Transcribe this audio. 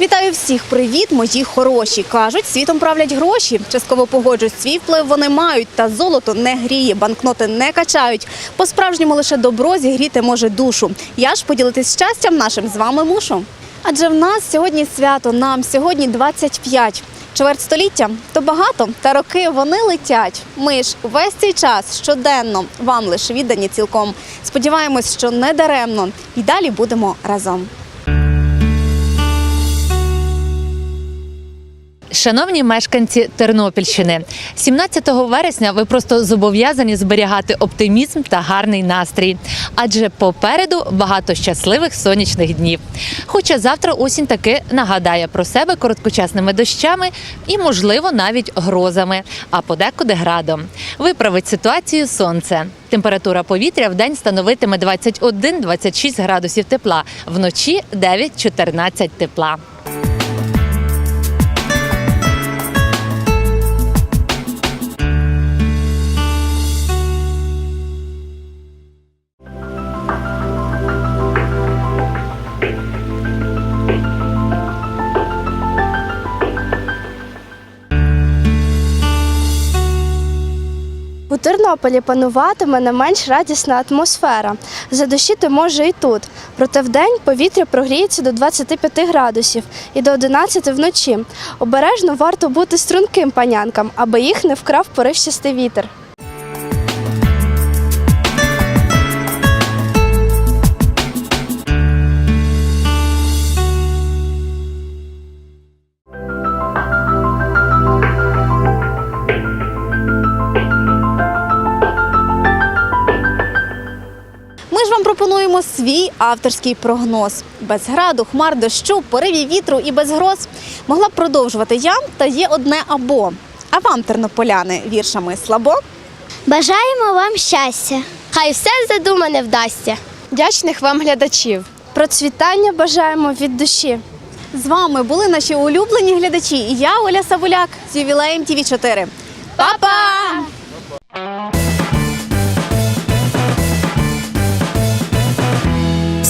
Вітаю всіх! Привіт, мої хороші! Кажуть, світом правлять гроші. Частково погоджують свій вплив вони мають, та золото не гріє, банкноти не качають. По-справжньому лише добро зігріти може душу. Я ж поділитись щастям нашим з вами мушу. Адже в нас сьогодні свято, нам сьогодні 25. Чверть століття то багато, та роки вони летять. Ми ж увесь цей час щоденно вам лише віддані цілком. Сподіваємось, що не даремно. І далі будемо разом. Шановні мешканці Тернопільщини, 17 вересня ви просто зобов'язані зберігати оптимізм та гарний настрій, адже попереду багато щасливих сонячних днів. Хоча завтра осінь таки нагадає про себе короткочасними дощами і, можливо, навіть грозами, а подекуди градом. Виправить ситуацію сонце. Температура повітря в день становитиме 21-26 градусів тепла, вночі 9-14 тепла. У Тернополі пануватиме не менш радісна атмосфера. Задушити може і тут. Проте вдень повітря прогріється до 25 градусів і до 11 вночі. Обережно варто бути струнким панянкам, аби їх не вкрав поривчастий вітер. Пропонуємо свій авторський прогноз. Без граду, хмар, дощу, поривів вітру і без гроз. Могла б продовжувати я, та є одне або. А вам, тернополяни, віршами слабо? Бажаємо вам щастя. Хай все задумане вдасться. Вдячних вам глядачів. Процвітання бажаємо від душі. З вами були наші улюблені глядачі. І я, Оля Савуляк, з ювілеєм ТВ 4 Па-па!